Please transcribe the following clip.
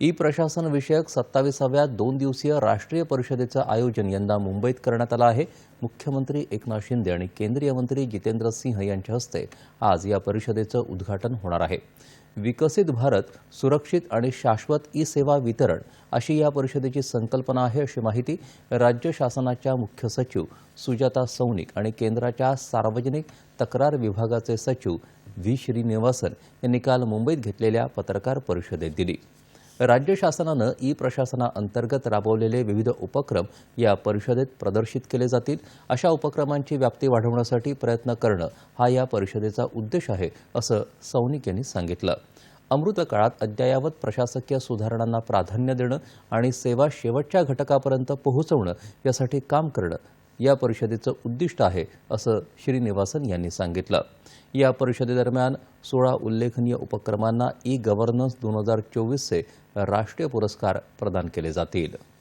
E प्रशासन विषयक सत्तावीसाव्या दोन दिवसीय राष्ट्रीय परिषदेचं आयोजन यंदा मुंबईत करण्यात आलं आहे. मुख्यमंत्री एकनाथ शिंदे आणि केंद्रीय मंत्री जितेंद्र सिंह यांच्या हस्ते आज या परिषदेचं उद्घाटन होणार आहे. विकसित भारत सुरक्षित आणि शाश्वत ई सेवा वितरण अशी या परिषदेची संकल्पना आहे अशी माहिती राज्य शासनाच्या मुख्य सचिव सुजाता सौनिक आणि केंद्राच्या सार्वजनिक तक्रार विभागाचे सचिव व्ही. श्रीनिवासन यांनी काल मुंबईत घेतलेल्या पत्रकार परिषदेत दिली. राज्य शासनानं ई प्रशासनाअंतर्गत राबवलेले विविध उपक्रम या परिषदेत प्रदर्शित केले जातील. अशा उपक्रमांची व्याप्ती वाढवण्यासाठी प्रयत्न करणं हा या परिषदेचा उद्देश आहे असं सौनिक यांनी सांगितलं. अमृतकाळात अद्ययावत प्रशासकीय सुधारणांना प्राधान्य देणं आणि सेवा शेवटच्या घटकापर्यंत पोहोचवणं यासाठी काम करणं या परिषदेचं उद्दिष्ट आहे असं श्रीनिवासन यांनी सांगितलं. या परिषदेदरम्यान सोळा उल्लेखनीय उपक्रमांना ई गव्हर्नन्स दोन हजार चोवीसचे राष्ट्रीय पुरस्कार प्रदान केले जातील.